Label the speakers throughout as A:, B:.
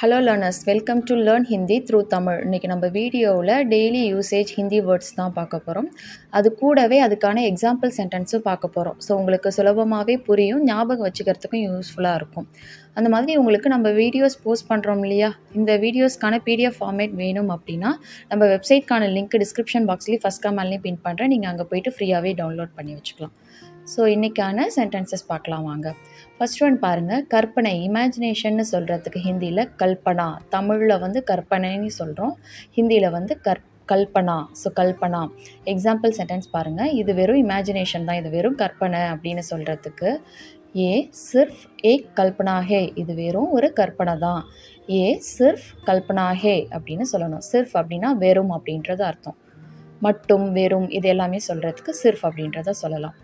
A: Hello learners welcome to learn Hindi through Tamil இன்றைக்கி நம்ம வீடியோவில் டெய்லி யூசேஜ் ஹிந்தி வேர்ட்ஸ் தான் பார்க்க போகிறோம் அது கூடவே அதுக்கான எக்ஸாம்பிள் சென்டென்ஸும் பார்க்க போகிறோம் ஸோ உங்களுக்கு சுலபமாகவே புரியும் ஞாபகம் வச்சுக்கிறதுக்கும் யூஸ்ஃபுல்லாக இருக்கும். அந்த மாதிரி உங்களுக்கு நம்ம வீடியோஸ் போஸ்ட் பண்ணுறோம் இல்லையா? இந்த வீடியோஸ்க்கான பிடிஎஃப் ஃபார்மேட் வேணும் அப்படின்னா நம்ம வெப்சைட்க்கான லிங்க் டிஸ்கிரிப்ஷன் பாக்ஸ்லேயும் ஃபஸ்ட் கமெண்ட்லேயும் பின் பண்ணுறேன் நீங்கள் அங்கே போயிட்டு ஃப்ரீயாகவே டவுன்லோட் பண்ணி வச்சுக்கலாம். ஸோ இன்றைக்கான சென்டென்சஸ் பார்க்கலாம் வாங்க. ஃபஸ்ட் ஒன் பாருங்கள் கற்பனை இமேஜினேஷன்னு சொல்கிறதுக்கு ஹிந்தியில் கல்பனா. தமிழில் வந்து கற்பனைன்னு சொல்கிறோம் ஹிந்தியில் வந்து கற் கல்பனா. ஸோ கல்பனா. எக்ஸாம்பிள் சென்டென்ஸ் பாருங்கள் இது வெறும் இமேஜினேஷன் தான். இது வெறும் கற்பனை அப்படின்னு சொல்கிறதுக்கு ஏ சிர்ஃப் ஏ கல்பனா ஹே இது வெறும் ஒரு கற்பனை தான். ஏ சிர்ஃப் கல்பனா ஹே அப்படின்னு சொல்லணும். சிர்ஃப் அப்படின்னா வெறும் அப்படின்றது அர்த்தம். மட்டும் வெறும் இது எல்லாமே சொல்கிறதுக்கு சிர்ஃப் அப்படின்றத சொல்லலாம்.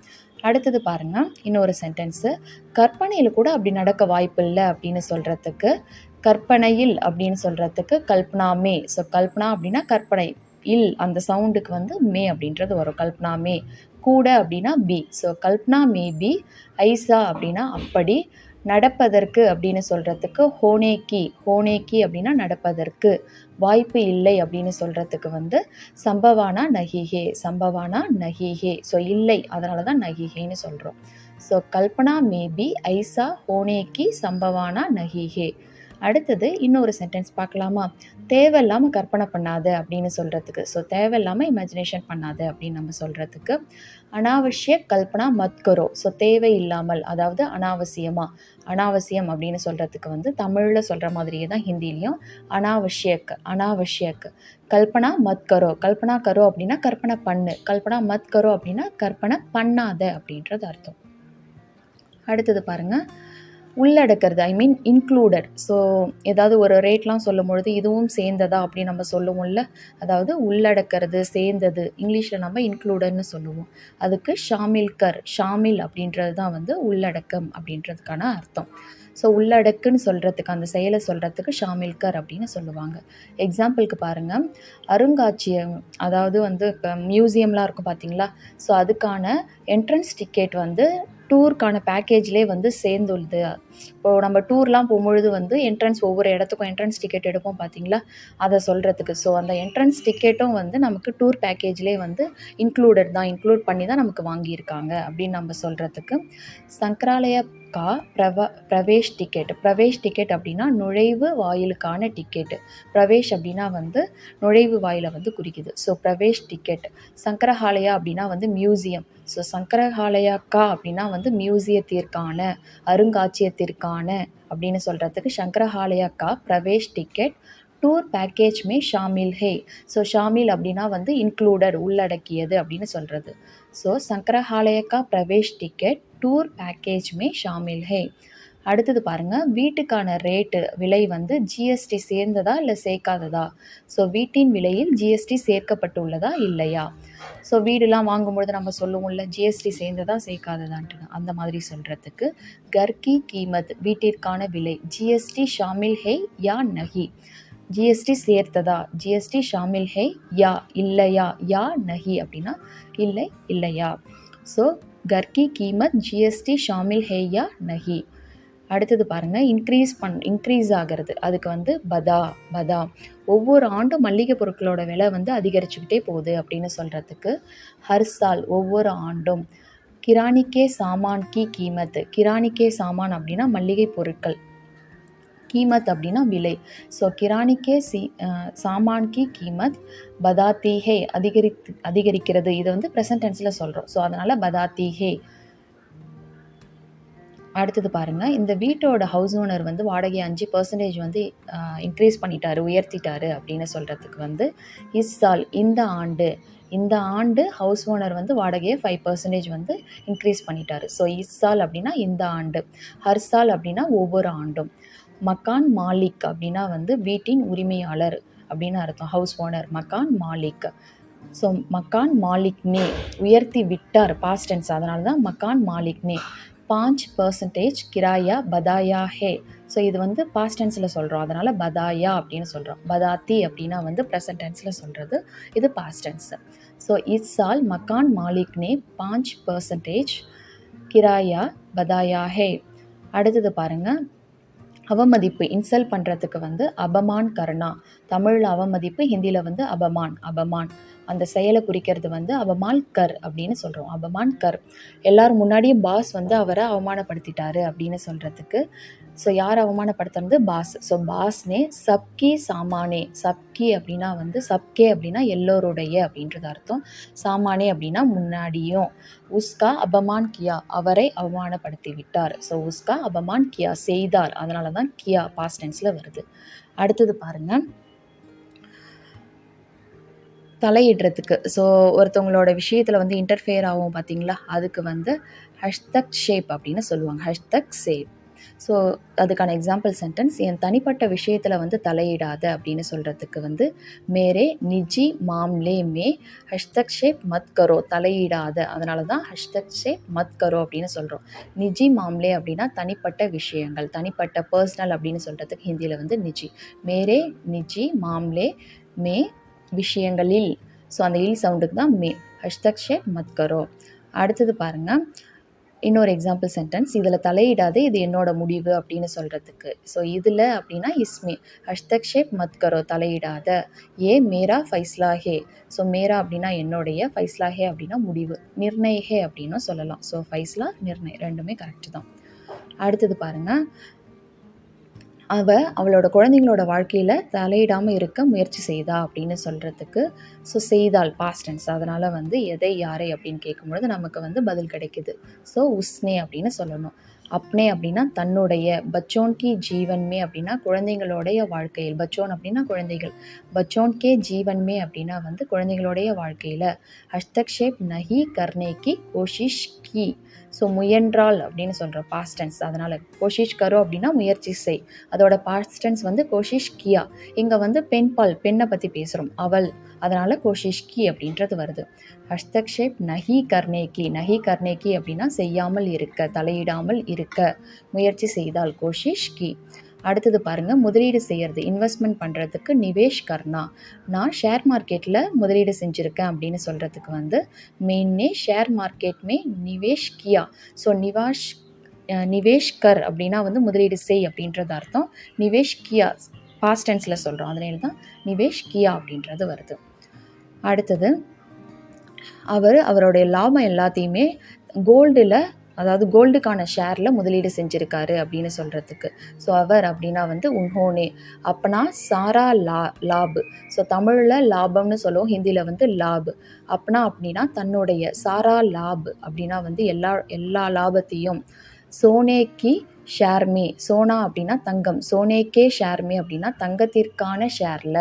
A: அடுத்தது பாருங்கள் இன்னொரு சென்டென்ஸு கற்பனையில் கூட அப்படி நடக்க வாய்ப்பு இல்லை அப்படின்னு சொல்கிறதுக்கு கற்பனையில் அப்படின்னு சொல்கிறதுக்கு கல்பனா மே. ஸோ கல்பனா அப்படின்னா கற்பனை. இல் அந்த சவுண்டுக்கு வந்து மே அப்படின்றது வரும். கல்பனா மே. கூட அப்படின்னா பி. ஸோ கல்பனா மே பி. ஐசா அப்படின்னா அப்படி. நடப்பதற்கு அப்படின்னு சொல்கிறதுக்கு ஹோனேக்கி ஹோனேக்கி அப்படின்னா நடப்பதற்கு வாய்ப்பு இல்லை அப்படின்னு சொல்கிறதுக்கு வந்து சம்பவானா நகிஹே சம்பவானா நகிஹே ஸோ இல்லை அதனால தான் நகிஹேன்னு சொல்கிறோம் ஸோ கல்பனா மேபி ஐசா ஹோனேக்கி சம்பவானா நகிஹே அடுத்தது இன்னொரு சென்டென்ஸ் பார்க்கலாமா? தேவையில்லாமல் கற்பனை பண்ணாது அப்படின்னு சொல்கிறதுக்கு ஸோ தேவையில்லாமல் இமேஜினேஷன் பண்ணாது அப்படின்னு நம்ம சொல்கிறதுக்கு அனாவசிய கல்பனா மத்கரோ. ஸோ தேவையில்லாமல் அதாவது அனாவசியமாக அனாவசியம் அப்படின்னு சொல்கிறதுக்கு வந்து தமிழில் சொல்கிற மாதிரியே தான் ஹிந்திலையும் அனாவசியக் அனாவசியக். கல்பனா மத் கரோ கல்பனா கரோ அப்படின்னா கற்பனை பண்ணு. கல்பனா மத் கரோ அப்படின்னா கற்பனை பண்ணாத அப்படின்றது அர்த்தம். அடுத்தது பாருங்கள் உள்ளடக்கிறது ஐ மீன் இன்க்ளூடட் ஸோ ஏதாவது ஒரு ரேட்லாம் சொல்லும் பொழுது இதுவும் சேர்ந்ததா அப்படின்னு நம்ம சொல்லுவோம்ல? அதாவது உள்ளடக்கிறது சேர்ந்தது. இங்கிலீஷில் நம்ம இன்க்ளூடட்னு சொல்லுவோம். அதுக்கு ஷாமில்கர் ஷாமில் அப்படின்றது தான் வந்து உள்ளடக்கம் அப்படின்றதுக்கான அர்த்தம். ஸோ உள்ளடக்குன்னு சொல்கிறதுக்கு அந்த செயலை சொல்கிறதுக்கு ஷாமில்கர் அப்படின்னு சொல்லுவாங்க. எக்ஸாம்பிளுக்கு பாருங்கள் அருங்காட்சியகம் அதாவது வந்து இப்போ மியூசியம்லாம் இருக்கும் பார்த்தீங்களா ஸோ அதுக்கான என்ட்ரன்ஸ் டிக்கெட் வந்து டூருக்கான பேக்கேஜ்லேயே வந்து சேர்ந்துள்ளது. இப்போது நம்ம டூர்லாம் போகும்பொழுது வந்து என்ட்ரன்ஸ் ஒவ்வொரு இடத்துக்கும் என்ட்ரன்ஸ் டிக்கெட் எடுப்போம் பார்த்தீங்களா அதை சொல்கிறதுக்கு ஸோ அந்த என்ட்ரன்ஸ் டிக்கெட்டும் வந்து நமக்கு டூர் பேக்கேஜ்லேயே வந்து இன்க்ளூடட் தான். இன்க்ளூட் பண்ணி தான் நமக்கு வாங்கியிருக்காங்க அப்படின்னு நம்ம சொல்கிறதுக்கு சங்கராலய கா பிரவ பிரவே டிக்கெட் பிரவேஷ் டிக்கெட் அப்படின்னா நுழைவு வாயிலுக்கான டிக்கெட்டு பிரவேஷ் அப்படின்னா வந்து நுழைவு வாயிலை வந்து குறிக்குது. ஸோ பிரவேஷ் டிக்கெட் சங்கரஹாலயா அப்படின்னா வந்து மியூசியம் ஸோ சங்கரஹாலயாக்கா அப்படின்னா வந்து மியூசியத்திற்கான அருங்காட்சியத்திற்கான அப்படின்னு சொல்கிறதுக்கு சங்கரஹாலயாக்கா பிரவேஷ் டிக்கெட் டூர் பேக்கேஜ் மே ஷாமில் ஹே. ஸோ ஷாமில் அப்படின்னா வந்து இன்க்ளூடட் உள்ளடக்கியது அப்படின்னு சொல்கிறது ஸோ சங்கரஹாலயக்கா பிரவேஷ் டிக்கெட் டூர் பேக்கேஜ் மே ஷாமில் ஹே. அடுத்தது பாருங்கள் வீட்டுக்கான ரேட்டு விலை வந்து ஜிஎஸ்டி சேர்ந்ததா இல்லை சேர்க்காததா? ஸோ வீட்டின் விலையில் ஜிஎஸ்டி சேர்க்கப்பட்டுள்ளதா இல்லையா? ஸோ வீடுலாம் வாங்கும்பொழுது நம்ம சொல்லுவோம்ல ஜிஎஸ்டி சேர்ந்ததா சேர்க்காததான்ட்டு அந்த மாதிரி சொல்கிறதுக்கு கர்கி கீமத் வீட்டிற்கான விலை ஜிஎஸ்டி ஷாமில் ஹே யா நஹி ஜிஎஸ்டி சேர்த்ததா? ஜிஎஸ்டி ஷாமில் ஹே யா இல்லையா? யா நஹி அப்படின்னா இல்லை இல்லையா? ஸோ கர்கி கீமத் ஜிஎஸ்டி ஷாமில் ஹே யா நஹி அடுத்தது பாருங்கள் இன்க்ரீஸ் பண் இன்க்ரீஸ் ஆகிறது. அதுக்கு வந்து பதா பதா. ஒவ்வொரு ஆண்டும் மல்லிகை பொருட்களோட விலை வந்து அதிகரிச்சுக்கிட்டே போகுது அப்படின்னு சொல்கிறதுக்கு ஹர்சால் ஒவ்வொரு ஆண்டும். கிரானிக்கே சாமான் கி கீமத் கிரானிக்கே சாமான் அப்படின்னா மல்லிகை பொருட்கள். கீமத் அப்படின்னா விலை. ஸோ கிரானிக்கே சி சாமான் கி கீமத் பதாத்தி ஹே அதிகரித்து அதிகரிக்கிறது. இதை வந்து ப்ரெசன்டென்ஸில் சொல்கிறோம் ஸோ அதனால் பதாத்தி ஹே அடுத்தது பாருங்கள் இந்த வீட்டோட ஹவுஸ் ஓனர் வந்து வாடகை அஞ்சு பர்சன்டேஜ் வந்து இன்க்ரீஸ் பண்ணிட்டாரு உயர்த்திட்டாரு அப்படின்னு சொல்கிறதுக்கு வந்து இஸ்ஸால் இந்த ஆண்டு இந்த ஆண்டு ஹவுஸ் ஓனர் வந்து வாடகையை ஃபைவ் பர்சன்டேஜ் வந்து இன்க்ரீஸ் பண்ணிட்டாரு. ஸோ இஸ்ஸால் அப்படின்னா இந்த ஆண்டு ஹர்சால் அப்படின்னா ஒவ்வொரு ஆண்டும். மக்கான் மாலிக் அப்படின்னா வந்து வீட்டின் உரிமையாளர் அப்படின்னு அர்த்தம் ஹவுஸ் ஓனர் மக்கான் மாலிக். ஸோ மக்கான் மாலிக்னே உயர்த்தி விட்டார் பாஸ்ட் அதனால தான் மக்கான் மாலிக்னே. பாஞ்ச் பர்சன்டேஜ் கிராயா பதாயா ஹே. ஸோ இது வந்து பாஸ்ட் டென்ஸில் சொல்கிறோம் அதனால் பதாயா அப்படின்னு சொல்கிறோம் பதாத்தி அப்படின்னா வந்து ப்ரெசன்ட் டென்ஸில் சொல்கிறது இது பாஸ்ட் டென்ஸு ஸோ இஸ்ஸால் மக்கான் மாலிக்னே பாஞ்ச் பர்சன்டேஜ் கிராயா பதாயா ஹே. அடுத்தது பாருங்கள் அவமதிப்பு இன்சல்ட் பண்ணுறதுக்கு வந்து அபமான் கர்ணா. தமிழில் அவமதிப்பு ஹிந்தியில் வந்து அபமான் அபமான். அந்த செயலை குறிக்கிறது வந்து அவமான் கர் அப்படின்னு சொல்கிறோம் அபமான் கர். எல்லாரும் முன்னாடியும் பாஸ் வந்து அவரை அவமானப்படுத்திட்டாரு அப்படின்னு சொல்கிறதுக்கு ஸோ யார் அவமானப்படுத்துறது? பாஸ். ஸோ பாஸ்னே சப்கி சாமானே. சப்கி அப்படின்னா வந்து சப்கே அப்படின்னா எல்லோருடைய அப்படின்றது அர்த்தம். சாமானே அப்படின்னா முன்னாடியும். உஸ்கா அபமான் கியா அவரை அவமானப்படுத்தி விட்டார் ஸோ உஸ்கா அபமான் கியா செய்தார். அதனால தான் கியா பாஸ்ட் டென்ஸில் வருது. அடுத்தது பாருங்கள் தலையிடுறதுக்கு. ஸோ ஒருத்தவங்களோட விஷயத்தில் வந்து இன்டர்ஃபியர் ஆகும் பார்த்தீங்களா அதுக்கு வந்து ஹஷ்தக் ஷேப் அப்படின்னு சொல்லுவாங்க. ஹஷ்தக் ஷேப் ஸோ அதுக்கான எக்ஸாம்பிள் சென்டென்ஸ் என் தனிப்பட்ட விஷயத்தில் வந்து தலையிடாத அப்படின்னு சொல்கிறதுக்கு வந்து மேரே நிஜி மாம்லே மே ஹஷ்தக் ஷேப் மத் கரோ தலையிடாத. அதனால தான் ஹஷ்தக் ஷேப் மத் கரோ அப்படின்னு சொல்கிறோம் நிஜி மாம்லே அப்படின்னா தனிப்பட்ட விஷயங்கள் தனிப்பட்ட பர்சனல் அப்படின்னு சொல்கிறதுக்கு ஹிந்தியில் வந்து நிஜி. மேரே நிஜி மாம்லே மே விஷயங்களில். ஸோ அந்த இல் சவுண்டுக்கு தான் மே. ஹஷ்தக் ஷேப் மத் கரோ. அடுத்தது பாருங்கள் இன்னொரு எக்ஸாம்பிள் சென்டென்ஸ் இதில் தலையிடாது இது என்னோட முடிவு அப்படின்னு சொல்கிறதுக்கு ஸோ இதில் அப்படின்னா இஸ்மி ஹஷ்தக் ஷேப் தலையிடாத. ஏ மேரா ஃபைஸ்லா ஹே. ஸோ மேரா அப்படின்னா என்னுடைய ஃபைஸ்லா ஹே அப்படின்னா முடிவு. நிர்ணய ஹே அப்படின்னும் சொல்லலாம். ஸோ ஃபைஸ்லா நிர்ணய் ரெண்டுமே கரெக்டு தான். அடுத்தது பாருங்கள் அவள் அவளோட குழந்தைங்களோட வாழ்க்கையில் தலையிடாமல் இருக்க முயற்சி செய்தா அப்படின்னு சொல்கிறதுக்கு ஸோ செய்தால் பாஸ்டன்ஸ் அதனால் வந்து எதை யாரை அப்படின்னு கேட்கும்பொழுது நமக்கு வந்து பதில் கிடைக்குது. ஸோ உஸ்னே அப்படின்னு சொல்லணும். அப்னே அப்படின்னா தன்னுடைய பச்சோன் கி ஜீவன்மே அப்படின்னா குழந்தைங்களுடைய வாழ்க்கையில். பச்சோன் அப்படின்னா குழந்தைகள். பச்சோன் கே ஜீவன்மே அப்படின்னா வந்து குழந்தைங்களுடைய வாழ்க்கையில். ஹஸ்தக்ஷேப் நஹி கர்னே கி கோஷிஷ் கி ஸோ முயன்றாள் அப்படின்னு சொல்கிறோம் பாஸ்டன்ஸ் அதனால் கோஷிஷ் கரோ அப்படின்னா முயற்சி செய். அதோட பாஸ்டன்ஸ் வந்து கோஷிஷ் கியா. இங்கே வந்து பெண் பால் பெண்ணை பற்றி பேசுகிறோம் அவள். அதனால் கோஷிஷ் கி அப்படின்றது வருது. ஹஸ்தக்ஷேப் நஹி கர்னேக்கி நஹி கர்ணேகி அப்படின்னா செய்யாமல் இருக்க தலையிடாமல் இருக்க. முயற்சி செய்தால் கோஷிஷ் கி. அடுத்தது பாருங்கள் முதலீடு செய்கிறது இன்வெஸ்ட்மெண்ட் பண்ணுறதுக்கு நிவேஷ் கர்ணா. நான் ஷேர் மார்க்கெட்டில் முதலீடு செஞ்சுருக்கேன் அப்படின்னு சொல்கிறதுக்கு வந்து மெயின்னே ஷேர் மார்க்கெட் மே நிவேஷ் கியா. ஸோ நிவாஷ் நிவேஷ் கர் அப்படின்னா வந்து முதலீடு செய் அப்படின்றது அர்த்தம். நிவேஷ் கியா பாஸ்ட் டென்ஸில் சொல்கிறோம் அதனால தான் நிவேஷ் கியா அப்படின்றது வருது. அடுத்தது அவர் அவருடைய லாபம் எல்லாத்தையுமே கோல்டில் அதாவது கோல்டுக்கான ஷேரில் முதலீடு செஞ்சுருக்காரு அப்படின்னு சொல்கிறதுக்கு ஸோ அவர் அப்படின்னா வந்து உன்ஹோனே. அப்பனா சாரா லா லாபு. ஸோ தமிழில் லாபம்னு சொல்லுவோம் ஹிந்தியில் வந்து லாபு. அப்பனா அப்படின்னா தன்னுடைய சாரா லாபு அப்படின்னா வந்து எல்லா எல்லா லாபத்தையும். சோனேக்கி ஷேர்மே. சோனா அப்படின்னா தங்கம். சோனேக்கே ஷேர்மே அப்படின்னா தங்கத்திற்கான ஷேரில்.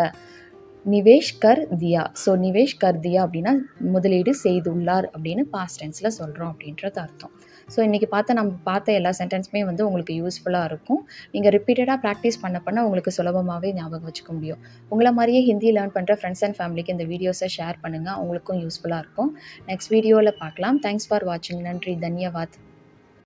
A: நிவேஷ் கர் தியா. ஸோ நிவேஷ் கர் தியா அப்படின்னா முதலீடு செய்துள்ளார் அப்படின்னு பாஸ்ட் டென்ஸில் சொல்கிறோம் அப்படின்றது அர்த்தம். ஸோ இன்றைக்கி பார்த்த நம்ம பார்த்த எல்லா சென்டென்ஸுமே வந்து உங்களுக்கு யூஸ்ஃபுல்லாக இருக்கும். நீங்கள் ரிப்பீட்டடாக ப்ராக்டிஸ் பண்ண பண்ண உங்களுக்கு சுலபமாகவே ஞாபகம் வச்சுக்க முடியும். உங்களை மாதிரியே ஹிந்தி லேர்ன் பண்ணுற ஃப்ரெண்ட்ஸ் அண்ட் ஃபேமிலிக்கு இந்த வீடியோஸை ஷேர் பண்ணுங்கள் அவங்களுக்கும் யூஸ்ஃபுல்லாக இருக்கும். நெக்ஸ்ட் வீடியோவில் பார்க்கலாம். தேங்க்ஸ் ஃபார் வாட்சிங் நன்றி. தன்யவாத்.